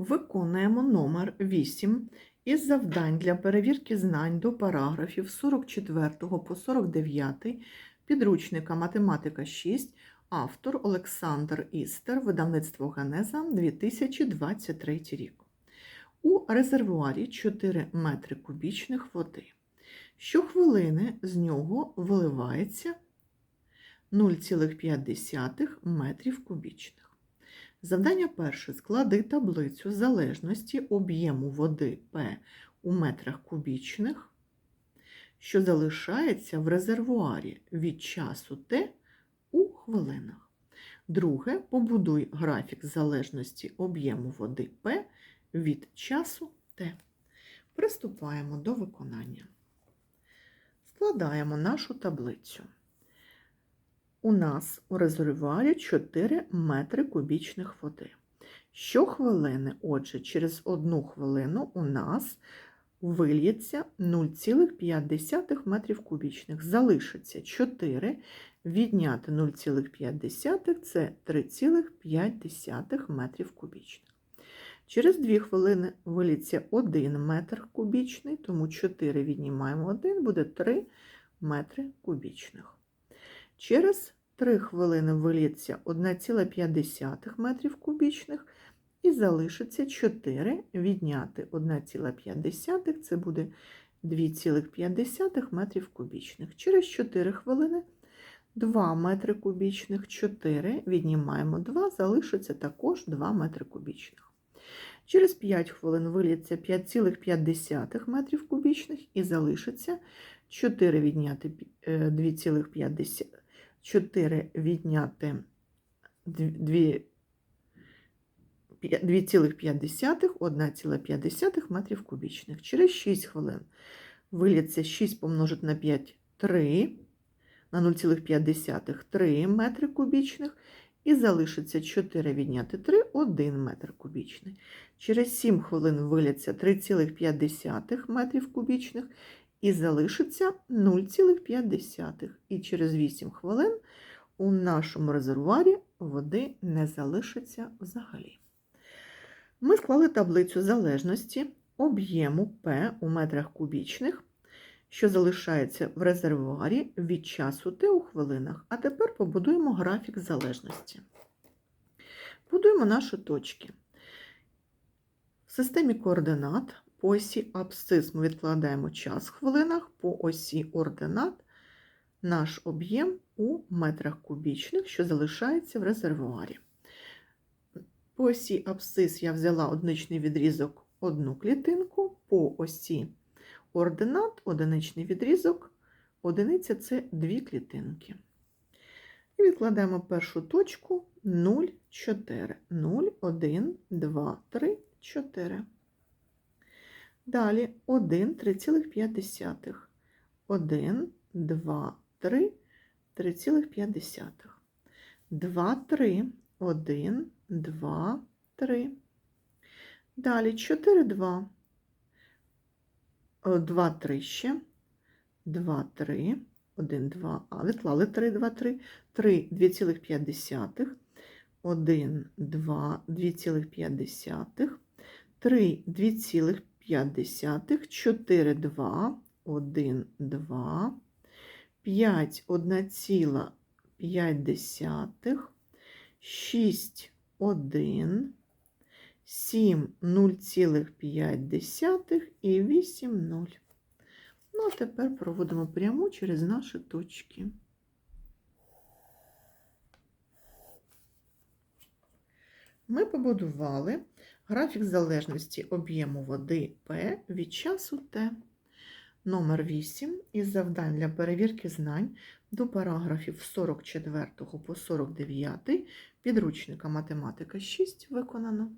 Виконуємо номер 8 із завдань для перевірки знань до параграфів 44 по 49 підручника Математика 6, автор Олександр Істер, видавництво Генеза 2023 рік. У резервуарі 4 метри кубічних води. Щохвилини з нього виливається 0,5 метрів кубічних. Завдання перше. Склади таблицю залежності об'єму води П у метрах кубічних, що залишається в резервуарі від часу Т у хвилинах. Друге. Побудуй графік залежності об'єму води П від часу Т. Приступаємо до виконання. Складаємо нашу таблицю. У нас у резервуарі 4 метри кубічних води. Щохвилини, отже, через одну хвилину у нас вильється 0,5 метрів кубічних. Залишиться 4, відняти 0,5 це 3,5 метрів кубічних. Через 2 хвилини виліться 1 метр кубічний, тому 4 віднімаємо 1, буде 3 метри кубічних. Через 3 хвилини виліться 1,5 метрів кубічних і залишиться 4 відняти 1,5, це буде 2,5 метрів кубічних. Через 4 хвилини 2 метри кубічних, 4 віднімаємо 2, залишиться також 2 метри кубічних. Через 5 хвилин виліться 5,5 метрів кубічних і залишиться 4 відняти 2,5 4 відняти 2,5 1,5 метрів кубічних. Через 6 хвилин виліться 6 помножити на 5 3 на 0,5 3 метри кубічних. І залишиться 4 відняти 3 1 метр кубічний. Через 7 хвилин виляться 3,5 метрів кубічних і залишиться 0,5. І через 8 хвилин у нашому резервуарі води не залишиться взагалі. Ми склали таблицю залежності об'єму П у метрах кубічних, що залишається в резервуарі від часу Т у хвилинах. А тепер побудуємо графік залежності. Будуємо наші точки. В системі координат по осі абсцис ми відкладаємо час в хвилинах, по осі ординат наш об'єм у метрах кубічних, що залишається в резервуарі. По осі абсцис я взяла одиничний відрізок одну клітинку, по осі ординат, одиничний відрізок, одиниця це дві клітинки. І відкладаємо першу точку 0, 4. 0, 1, 2, 3, 4. Далі 1, 3,5. 1, 2, 3, 3,5. 2, 3, 1, 2, 3. Далі 4, 2. 2, 3 ще. 2, 3, 1, 2, а відклали 3, 2, 3. 3, 2,5. 1, 2, 2,5. 3, 2,5. 5, десятих, 4, 2, 1, 2, 5, 1,5, 6, 1, 7, 0,5 і 8, 0. Ну, а тепер проводимо пряму через наші точки. Ми побудували графік залежності об'єму води П від часу Т. Номер 8 із завдань для перевірки знань до параграфів 44 по 49 підручника математика 6 виконано.